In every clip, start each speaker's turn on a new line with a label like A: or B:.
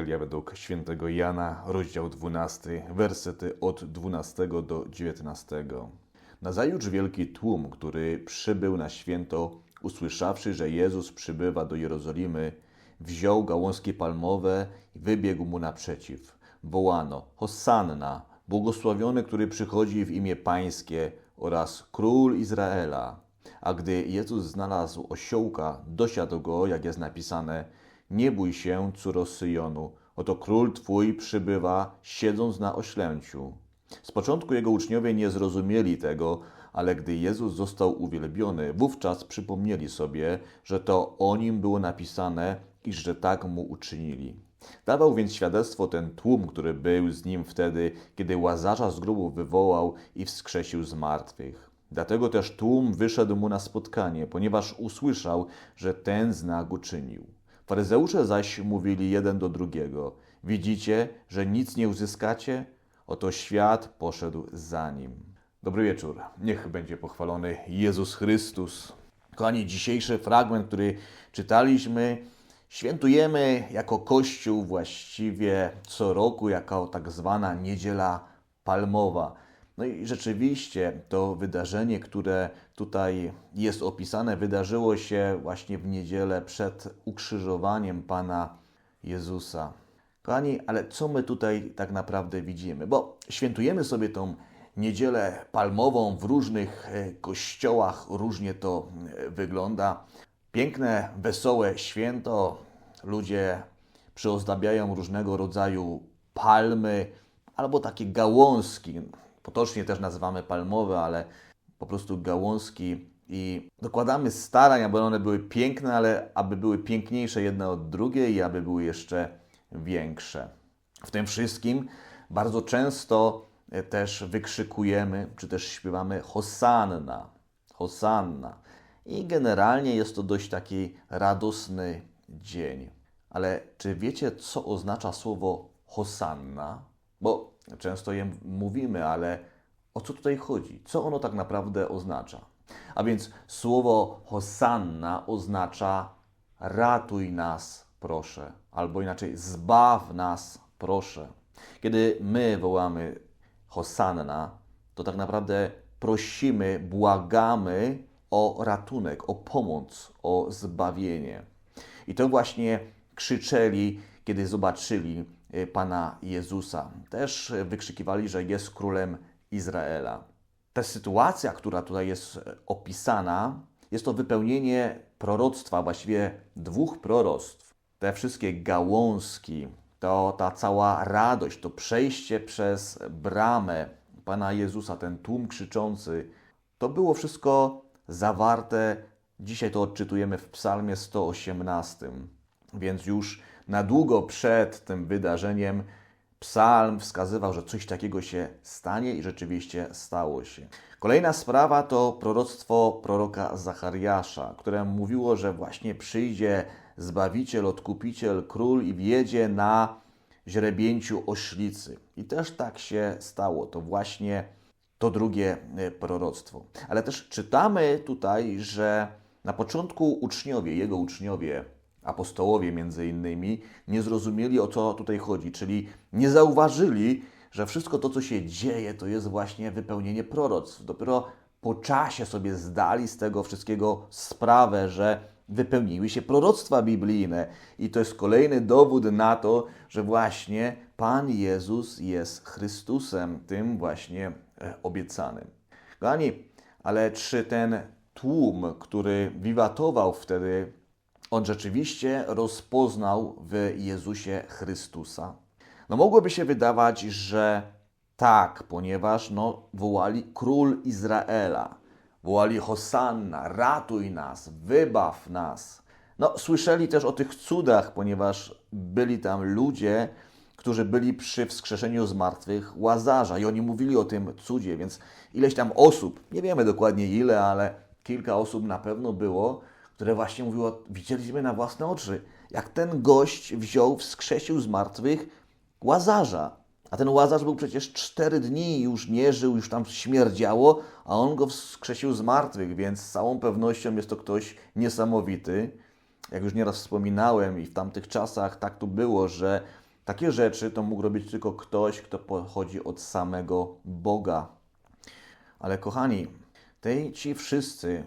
A: Ewangelia według świętego Jana, rozdział 12, wersety od 12 do 19. Nazajutrz wielki tłum, który przybył na święto, usłyszawszy, że Jezus przybywa do Jerozolimy, wziął gałązki palmowe i wybiegł mu naprzeciw. Wołano, Hosanna, błogosławiony, który przychodzi w imię Pańskie oraz Król Izraela. A gdy Jezus znalazł osiołka, dosiadł go, jak jest napisane, nie bój się, córo Syjonu, oto król twój przybywa, siedząc na oślęciu. Z początku jego uczniowie nie zrozumieli tego, ale gdy Jezus został uwielbiony, wówczas przypomnieli sobie, że to o nim było napisane i że tak mu uczynili. Dawał więc świadectwo ten tłum, który był z nim wtedy, kiedy łazarza z grobu wywołał i wskrzesił z martwych. Dlatego też tłum wyszedł mu na spotkanie, ponieważ usłyszał, że ten znak uczynił. Faryzeusze zaś mówili jeden do drugiego: Widzicie, że nic nie uzyskacie? Oto świat poszedł za nim. Dobry wieczór. Niech będzie pochwalony Jezus Chrystus. Kochani, dzisiejszy fragment, który czytaliśmy, świętujemy jako Kościół właściwie co roku, jako tak zwana Niedziela Palmowa. No i rzeczywiście to wydarzenie, które tutaj jest opisane, wydarzyło się właśnie w niedzielę przed ukrzyżowaniem Pana Jezusa. Kochani, ale co my tutaj tak naprawdę widzimy? Bo świętujemy sobie tą niedzielę palmową w różnych e, kościołach, różnie to e, wygląda. Piękne, wesołe święto, ludzie przyozdabiają różnego rodzaju palmy albo takie gałązki. Potocznie też nazywamy palmowe, ale po prostu gałązki i dokładamy starań, aby one były piękne, ale aby były piękniejsze jedne od drugiej i aby były jeszcze większe. W tym wszystkim bardzo często e, też wykrzykujemy, czy też śpiewamy Hosanna, Hosanna. I generalnie jest to dość taki radosny dzień. Ale czy wiecie, co oznacza słowo Hosanna? Bo często je mówimy, ale o co tutaj chodzi? Co ono tak naprawdę oznacza? A więc słowo Hosanna oznacza ratuj nas, proszę, albo inaczej zbaw nas, proszę. Kiedy my wołamy Hosanna, to tak naprawdę prosimy, błagamy o ratunek, o pomoc, o zbawienie. I to właśnie krzyczeli, kiedy zobaczyli Pana Jezusa. Też wykrzykiwali, że jest królem Izraela. Ta sytuacja, która tutaj jest e, opisana, jest to wypełnienie proroctwa, właściwie dwóch proroctw. Te wszystkie gałązki, to ta cała radość, to przejście przez bramę Pana Jezusa, ten tłum krzyczący, to było wszystko zawarte. Dzisiaj to odczytujemy w Psalmie 118. Więc już na długo przed tym wydarzeniem Psalm wskazywał, że coś takiego się stanie i rzeczywiście stało się. Kolejna sprawa to proroctwo proroka Zachariasza, które mówiło, że właśnie przyjdzie Zbawiciel, Odkupiciel, Król i wjedzie na źrebięciu oślicy. I też tak się stało. To właśnie to drugie e, proroctwo. Ale też czytamy tutaj, że na początku uczniowie, jego uczniowie, apostołowie między innymi, nie zrozumieli o co tutaj chodzi, czyli nie zauważyli, że wszystko to, co się dzieje, to jest właśnie wypełnienie proroctw. Dopiero po czasie sobie zdali z tego wszystkiego sprawę, że wypełniły się proroctwa biblijne. I to jest kolejny dowód na to, że właśnie Pan Jezus jest Chrystusem, tym właśnie e, obiecanym. Kochani, ale czy ten tłum, który wiwatował wtedy, on rzeczywiście rozpoznał w Jezusie Chrystusa? No mogłoby się wydawać, że tak, ponieważ no, wołali król Izraela. Wołali Hosanna, ratuj nas, wybaw nas. No, słyszeli też o tych cudach, ponieważ byli tam ludzie, którzy byli przy wskrzeszeniu zmartwych Łazarza i oni mówili o tym cudzie, więc ileś tam osób, nie wiemy dokładnie ile, ale kilka osób na pewno było, które właśnie mówiło, widzieliśmy na własne oczy, jak ten gość wziął, wskrzesił zmartwych Łazarza. A ten Łazarz był przecież cztery dni już nie żył, już tam śmierdziało, a on go wskrzesił z martwych, więc z całą pewnością jest to ktoś niesamowity. Jak już nieraz wspominałem i w tamtych czasach tak tu było, że Takie rzeczy to mógł robić tylko ktoś, kto pochodzi od samego Boga. Ale kochani, tej ci wszyscy,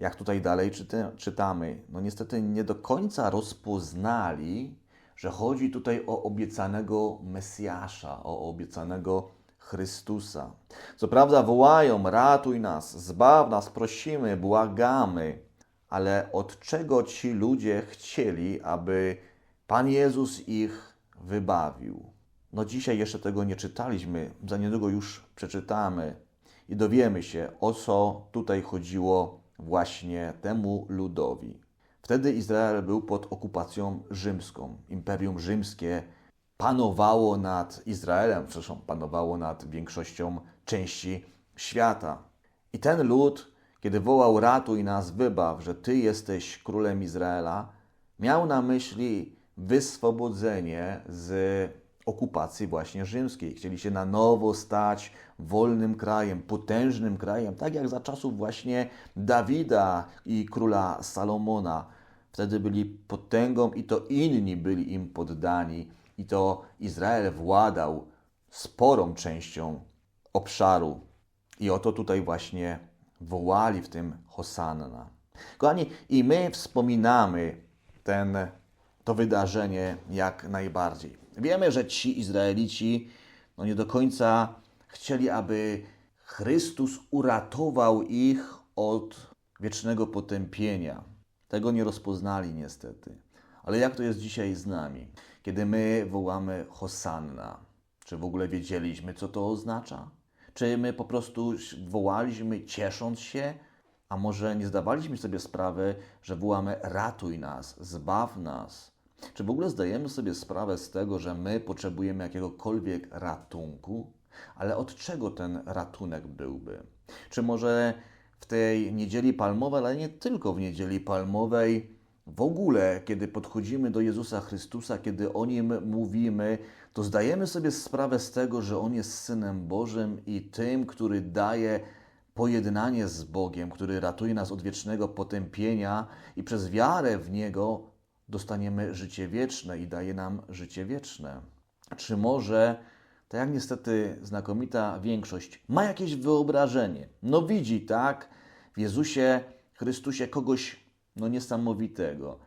A: jak tutaj dalej czyty, czytamy, no niestety nie do końca rozpoznali, że chodzi tutaj o obiecanego Mesjasza, o obiecanego Chrystusa. Co prawda wołają, ratuj nas, zbaw nas, prosimy, błagamy, ale od czego ci ludzie chcieli, aby Pan Jezus ich wybawił? No dzisiaj jeszcze tego nie czytaliśmy, za niedługo już przeczytamy i dowiemy się, o co tutaj chodziło właśnie temu ludowi. Wtedy Izrael był pod okupacją rzymską. Imperium rzymskie panowało nad Izraelem, zresztą panowało nad większością części świata. I ten lud, kiedy wołał ratuj nas, wybaw, że Ty jesteś królem Izraela, miał na myśli wyswobodzenie z okupacji właśnie rzymskiej. Chcieli się na nowo stać wolnym krajem, potężnym krajem, tak jak za czasów właśnie Dawida i króla Salomona. Wtedy byli potęgą i to inni byli im poddani i to Izrael władał sporą częścią obszaru. I o to tutaj właśnie wołali w tym Hosanna. Kochani, i my wspominamy ten, to wydarzenie jak najbardziej. Wiemy, że ci Izraelici no nie do końca chcieli, aby Chrystus uratował ich od wiecznego potępienia. Tego nie rozpoznali niestety. Ale jak to jest dzisiaj z nami? Kiedy my wołamy Hosanna, czy w ogóle wiedzieliśmy, co to oznacza? Czy my po prostu wołaliśmy ciesząc się, a może nie zdawaliśmy sobie sprawy, że wołamy ratuj nas, zbaw nas? Czy w ogóle zdajemy sobie sprawę z tego, że my potrzebujemy jakiegokolwiek ratunku? Ale od czego ten ratunek byłby? Czy może w tej niedzieli palmowej, ale nie tylko w niedzieli palmowej, w ogóle, kiedy podchodzimy do Jezusa Chrystusa, kiedy o Nim mówimy, to zdajemy sobie sprawę z tego, że On jest Synem Bożym i tym, który daje pojednanie z Bogiem, który ratuje nas od wiecznego potępienia i przez wiarę w Niego dostaniemy życie wieczne i daje nam życie wieczne. Czy może, tak jak niestety znakomita większość, ma jakieś wyobrażenie? No widzi, tak, w Jezusie Chrystusie kogoś no niesamowitego.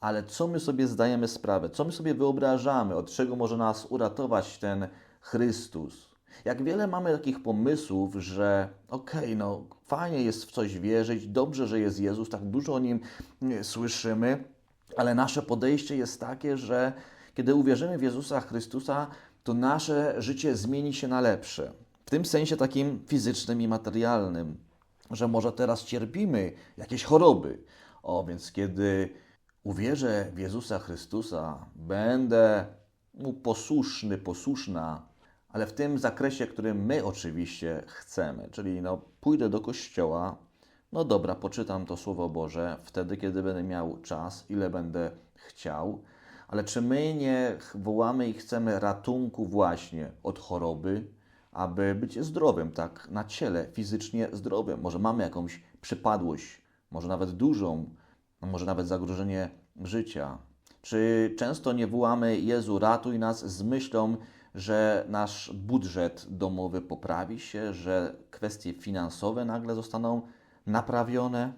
A: Ale co my sobie zdajemy sprawę? Co my sobie wyobrażamy? Od czego może nas uratować ten Chrystus? Jak wiele mamy takich pomysłów, że okej, okay, no fajnie jest w coś wierzyć, dobrze, że jest Jezus, tak dużo o Nim słyszymy, ale nasze podejście jest takie, że kiedy uwierzymy w Jezusa Chrystusa, to nasze życie zmieni się na lepsze. W tym sensie takim fizycznym i materialnym, że może teraz cierpimy jakieś choroby. O, więc kiedy uwierzę w Jezusa Chrystusa, będę mu posłuszny, posłuszna, ale w tym zakresie, którym my oczywiście chcemy, czyli no, pójdę do kościoła, no dobra, poczytam to Słowo Boże wtedy, kiedy będę miał czas, ile będę chciał, ale czy my nie wołamy i chcemy ratunku właśnie od choroby, aby być zdrowym, tak na ciele, fizycznie zdrowym? Może mamy jakąś przypadłość, może nawet dużą, może nawet zagrożenie życia. Czy często nie wołamy Jezu, ratuj nas z myślą, że nasz budżet domowy poprawi się, że kwestie finansowe nagle zostaną naprawione?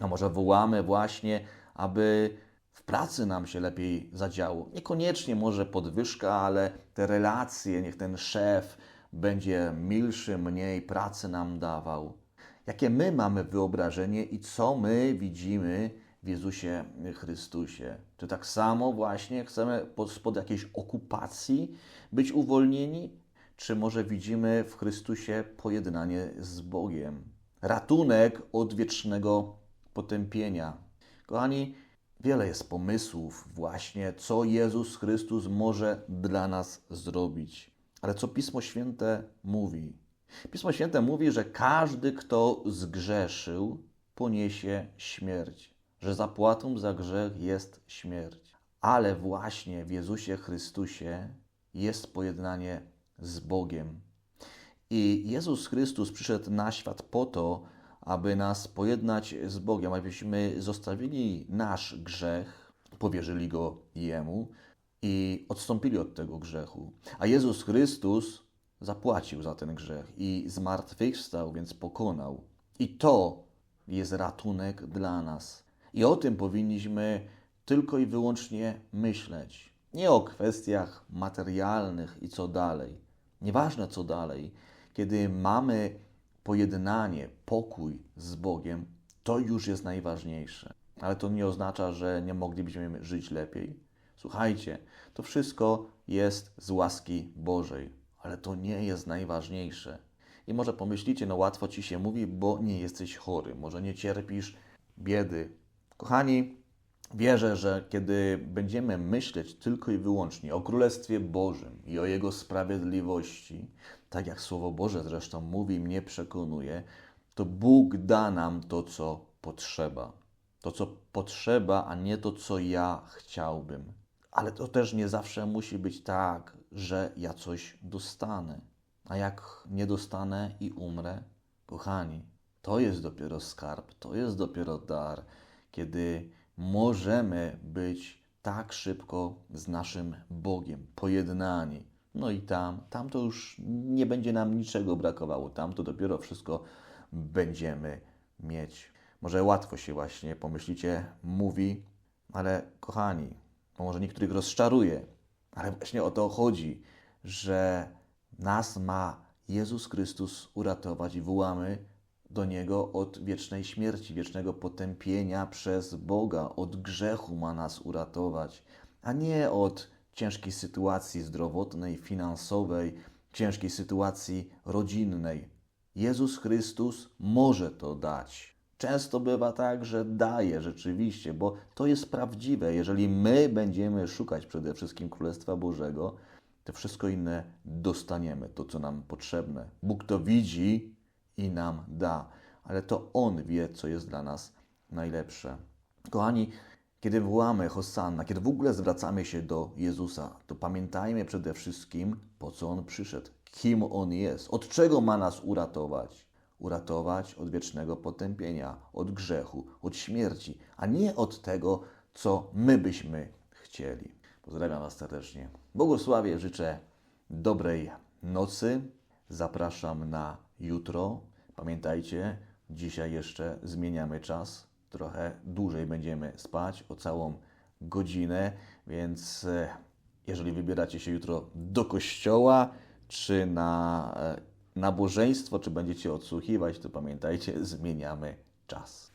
A: A może wołamy właśnie, aby w pracy nam się lepiej zadziało? Niekoniecznie może podwyżka, ale te relacje, niech ten szef będzie milszy, mniej pracy nam dawał. Jakie my mamy wyobrażenie i co my widzimy w Jezusie Chrystusie? Czy tak samo właśnie chcemy spod jakiejś okupacji być uwolnieni? Czy może widzimy w Chrystusie pojednanie z Bogiem? Ratunek od wiecznego potępienia. Kochani, wiele jest pomysłów właśnie, co Jezus Chrystus może dla nas zrobić. Ale co Pismo Święte mówi? Pismo Święte mówi, że każdy, kto zgrzeszył, poniesie śmierć, że zapłatą za grzech jest śmierć. Ale właśnie w Jezusie Chrystusie jest pojednanie z Bogiem. I Jezus Chrystus przyszedł na świat po to, aby nas pojednać z Bogiem, abyśmy zostawili nasz grzech, powierzyli go Jemu i odstąpili od tego grzechu. A Jezus Chrystus zapłacił za ten grzech i zmartwychwstał, więc pokonał. I to jest ratunek dla nas. I o tym powinniśmy tylko i wyłącznie myśleć. Nie o kwestiach materialnych i co dalej. Nieważne co dalej. Kiedy mamy pojednanie, pokój z Bogiem, to już jest najważniejsze. Ale to nie oznacza, że nie moglibyśmy żyć lepiej. Słuchajcie, to wszystko jest z łaski Bożej, ale to nie jest najważniejsze. I może pomyślicie, no łatwo ci się mówi, bo nie jesteś chory, może nie cierpisz biedy. Kochani, wierzę, że kiedy będziemy myśleć tylko i wyłącznie o Królestwie Bożym i o Jego sprawiedliwości, tak jak Słowo Boże zresztą mówi, mnie przekonuje, to Bóg da nam to, co potrzeba. To, co potrzeba, a nie to, co ja chciałbym. Ale to też nie zawsze musi być tak, że ja coś dostanę. A jak nie dostanę i umrę, kochani, to jest dopiero skarb, to jest dopiero dar, kiedy możemy być tak szybko z naszym Bogiem pojednani. No i tam, tam to już nie będzie nam niczego brakowało, tam to dopiero wszystko będziemy mieć. Może łatwo się właśnie, pomyślicie, mówi, ale kochani, może niektórych rozczaruje, ale właśnie o to chodzi, że nas ma Jezus Chrystus uratować i wołamy do Niego od wiecznej śmierci, wiecznego potępienia przez Boga, od grzechu ma nas uratować, a nie od ciężkiej sytuacji zdrowotnej, finansowej, ciężkiej sytuacji rodzinnej. Jezus Chrystus może to dać. Często bywa tak, że daje rzeczywiście, bo to jest prawdziwe. Jeżeli my będziemy szukać przede wszystkim Królestwa Bożego, to wszystko inne dostaniemy, to co nam potrzebne. Bóg to widzi i nam da, ale to On wie, co jest dla nas najlepsze. Kochani, kiedy wołamy Hosanna, kiedy w ogóle zwracamy się do Jezusa, to pamiętajmy przede wszystkim, po co On przyszedł, kim On jest, od czego ma nas uratować. Uratować od wiecznego potępienia, od grzechu, od śmierci, a nie od tego, co my byśmy chcieli. Pozdrawiam Was serdecznie. Błogosławie, życzę dobrej nocy. Zapraszam na jutro. Pamiętajcie, dzisiaj jeszcze zmieniamy czas. Trochę dłużej będziemy spać, o całą godzinę, więc e, jeżeli wybieracie się jutro do kościoła, czy na e, nabożeństwo, czy będziecie odsłuchiwać, to pamiętajcie, zmieniamy czas.